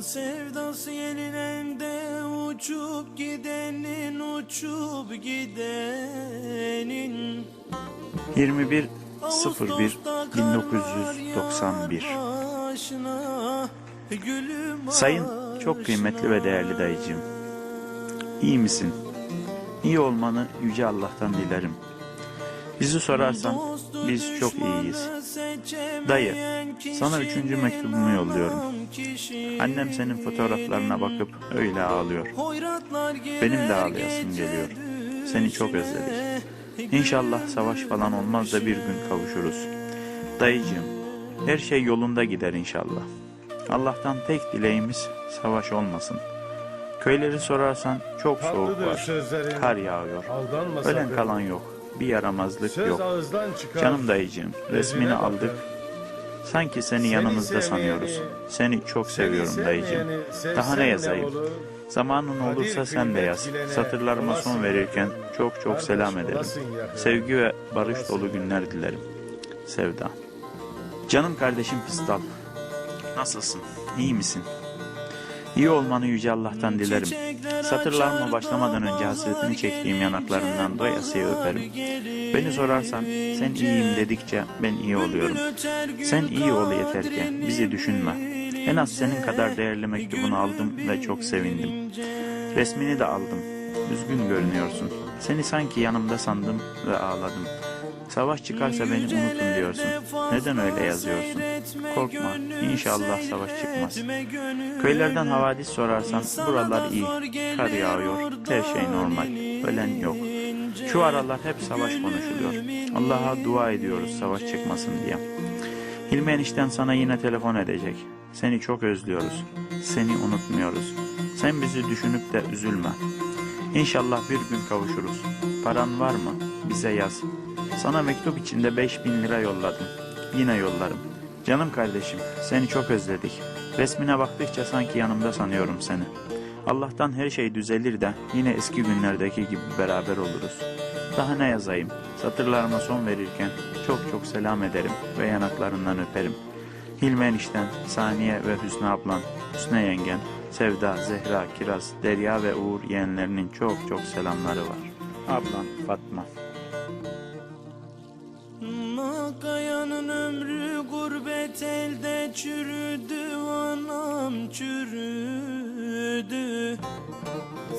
Sevdası elinde uçup gidenin uçup gidenin 21 01 Ağustos'ta kar 1991 yağar başına, gülüm Sayın çok kıymetli ve değerli dayıcığım. İyi misin? İyi olmanı yüce Allah'tan dilerim. Bizi sorarsan biz çok iyiyiz. Dayı, sana üçüncü mektubumu yolluyorum. Annem senin fotoğraflarına bakıp öyle ağlıyor. Benim de ağlayasım geliyor. Seni çok özledik. İnşallah savaş falan olmaz da bir gün kavuşuruz. Dayıcığım, her şey yolunda gider inşallah. Allah'tan tek dileğimiz savaş olmasın. Köyleri sorarsan çok soğuk var. Kar yağıyor. Ölen kalan yok. Bir yaramazlık Söz yok. Canım dayıcığım, resmini aldık. Sanki seni Seni yanımızda sevmeyeni, sanıyoruz. Seni çok Seni seviyorum dayıcığım. Daha ne ne yazayım? olur? Zamanın olursa sen de yaz. Satırlarıma son verirken çok çok Kardeş selam ederim. Sevgi ve barış Olasın. dolu günler dilerim. Sevda. Canım kardeşim Pistal. Nasılsın? İyi misin? İyi olmanı yüce Allah'tan dilerim. Satırlarıma başlamadan önce hasretini çektiğim yanaklarından doyasıya öperim. Beni sorarsan sen iyiyim dedikçe ben iyi oluyorum. Sen iyi ol yeter ki bizi düşünme. En az senin kadar değerli mektubunu aldım ve çok sevindim. Resmini de aldım. Üzgün görünüyorsun. Seni sanki yanımda sandım ve ağladım. Savaş çıkarsa beni unutun diyorsun. Neden öyle yazıyorsun? Korkma, inşallah savaş çıkmaz. Köylerden havadis sorarsan buralar iyi. Kar yağıyor, her şey normal. Ölen yok. Şu aralar hep savaş konuşuluyor. Allah'a dua ediyoruz savaş çıkmasın diye. Hilmi enişten sana yine telefon edecek. Seni çok özlüyoruz. Seni unutmuyoruz. Sen bizi düşünüp de üzülme. İnşallah bir gün kavuşuruz. Paran var mı? Bize yaz. Sana mektup içinde 5000 lira yolladım. Yine yollarım. Canım kardeşim, seni çok özledik. Resmine baktıkça sanki yanımda sanıyorum seni. Allah'tan her şey düzelir de yine eski günlerdeki gibi beraber oluruz. Daha ne yazayım? Satırlarıma son verirken çok çok selam ederim ve yanaklarından öperim. Hilmi enişten, Saniye ve Hüsnü ablan, Hüsnü yengen, Sevda, Zehra, Kiraz, Derya ve Uğur yeğenlerinin çok çok selamları var. Ablan Fatma. Kayanın ömrü gurbet elde çürüdü anam çürüdü.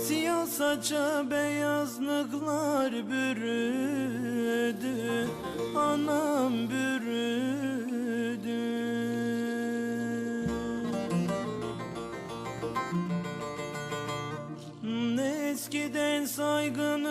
Siyah saça beyazlıklar bürüdü Anam bürüdü. Eskiden saygının